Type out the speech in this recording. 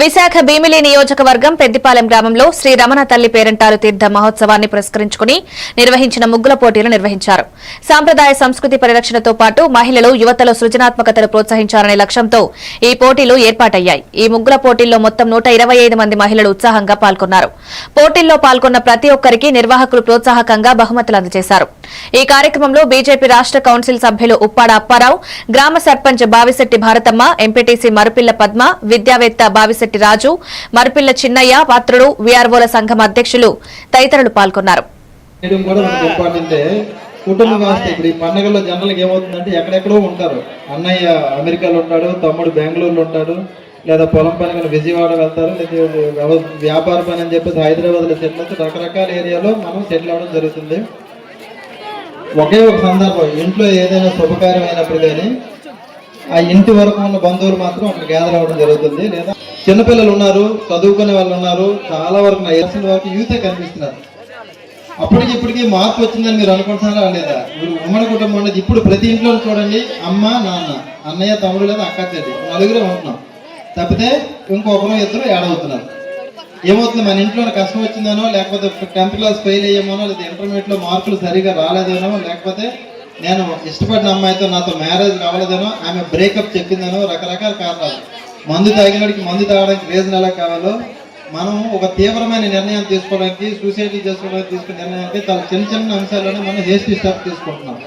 విశాఖ భీమిలి నియోజకవర్గం పెద్దిపాలెం గ్రామంలో శ్రీ రమణ తల్లి పేరంటారు తీర్థ మహోత్సవాన్ని పురస్కరించుకుని నిర్వహించిన ముగ్గుల పోటీలు నిర్వహించారు. సాంప్రదాయ సంస్కృతి పరిరక్షణతో పాటు మహిళలు యువతలో సృజనాత్మకతను ప్రోత్సహించాలనే లక్ష్యంతో ఈ పోటీలు ఏర్పాటయ్యాయి. ఈ ముగ్గుల పోటీల్లో మొత్తం నూట మంది మహిళలు ఉత్సాహంగా పాల్గొన్నారు. పోటీల్లో పాల్గొన్న ప్రతి ఒక్కరికి నిర్వాహకులు ప్రోత్సాహకంగా బహుమతులు అందజేశారు. ఈ కార్యక్రమంలో బీజేపీ రాష్ట్ర కౌన్సిల్ సభ్యులు ఉప్పాడ అప్పారావు గ్రామ సర్పంచ్ బావిశెట్టి భారతమ్మ ఎంపీటీసీ మరుపిల్ల పద్మ విద్యావేత్త బావిశెట్టి రాజు మరిపిల్ల చిన్నయ్య పాత్రుడు వీఆర్ఓల సంఘం అధ్యక్షులు తదితరులు పాల్గొన్నారు. కుటుంబం కూడా కుటుంబ వ్యవస్థ ఇప్పుడు ఈ పండుగల్లో జనరల్గా ఏమవుతుందంటే ఎక్కడెక్కడో ఉంటారు. అన్నయ్య అమెరికాలో ఉంటాడు తమ్ముడు బెంగళూరులో ఉంటాడు లేదా పొలం పని విజయవాడ వెళ్తారు లేదా వ్యాపార పని అని చెప్పేసి హైదరాబాద్లో సెటిల్ అవుతారు. రకరకాల ఏరియాలో మనం సెటిల్ అవ్వడం జరుగుతుంది. ఒకే ఒక సందర్భం ఇంట్లో ఏదైనా శుభకార్యం అయినప్పుడు కానీ ఆ ఇంటి వరకు ఉన్న బంధువులు మాత్రం అక్కడ గ్యాదర్ అవ్వడం జరుగుతుంది. లేదా చిన్నపిల్లలు ఉన్నారు చదువుకునే వాళ్ళు ఉన్నారు చాలా వరకు నా వరకు యూతే కనిపిస్తున్నారు. అప్పటికి ఇప్పటికి మార్పు వచ్చిందని మీరు అనుకుంటున్నారా లేదా? మీరు ఉమ్మడి కుటుంబం ఉండేది ఇప్పుడు ప్రతి ఇంట్లో చూడండి అమ్మ నాన్న అన్నయ్య తమ్ముడు లేదా అక్క చెల్లి నలుగురే ఉంటున్నాం. తప్పితే ఇంకొకరు ఇద్దరు ఏడవుతున్నారు ఏమవుతుంది? మన ఇంట్లో కష్టం వచ్చిందనో లేకపోతే టెన్త్ క్లాస్ ఫెయిల్ అయ్యామనో లేదా ఇంటర్మీడియట్లో మార్కులు సరిగా రాలేదేనో లేకపోతే నేను ఇష్టపడిన అమ్మాయితో నాతో మ్యారేజ్ కావలేదనో ఆమె బ్రేకప్ చెప్పిందనో రకరకాల కారణాలు. మందు తాగినడికి మందు తాగడానికి రీజన్ ఎలా కావాలో మనం ఒక తీవ్రమైన నిర్ణయం తీసుకోవడానికి సూసైడ్ చేసుకోవడానికి తీసుకునే నిర్ణయానికి చాలా చిన్న చిన్న అంశాలను మనం హేస్టీ స్టాప్ తీసుకుంటున్నాం.